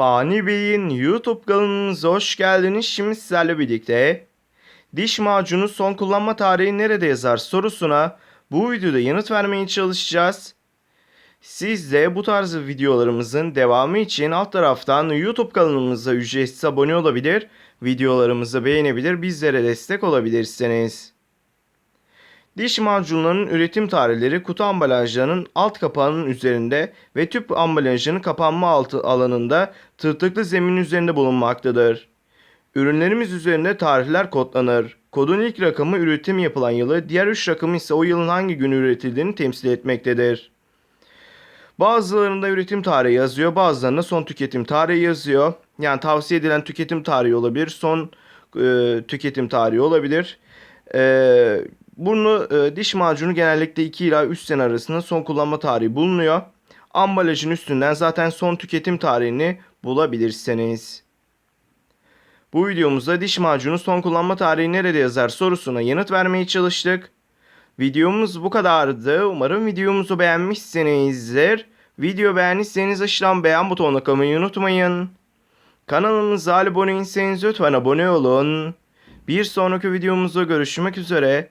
Fani Bey'in YouTube kanalımıza hoş geldiniz. Şimdi sizlerle birlikte diş macunu son kullanma tarihi nerede yazar sorusuna bu videoda yanıt vermeye çalışacağız. Siz de bu tarz videolarımızın devamı için alt taraftan YouTube kanalımıza ücretsiz abone olabilir, videolarımızı beğenebilir, bizlere destek olabilirsiniz. Diş macunlarının üretim tarihleri kutu ambalajlarının alt kapağının üzerinde ve tüp ambalajının kapanma altı alanında tırtıklı zemin üzerinde bulunmaktadır. Ürünlerimiz üzerinde tarihler kodlanır. Kodun ilk rakamı üretim yapılan yılı, diğer üç rakamı ise o yılın hangi günü üretildiğini temsil etmektedir. Bazılarında üretim tarihi yazıyor, bazılarında son tüketim tarihi yazıyor. Yani tavsiye edilen tüketim tarihi olabilir, son e, tüketim tarihi olabilir. E, bunu e, diş macunu genellikle 2 ila 3 sene arasında son kullanma tarihi bulunuyor. Ambalajın üstünden zaten son tüketim tarihini bulabilirsiniz. Bu videomuzda diş macunu son kullanma tarihi nerede yazar sorusuna yanıt vermeye çalıştık. Videomuz bu kadardı. Umarım videomuzu beğenmişsinizdir. Video beğendiyseniz aşağıdan beğen butonuna kalmayı unutmayın. Kanalımıza abone değilseniz lütfen abone olun. Bir sonraki videomuzda görüşmek üzere.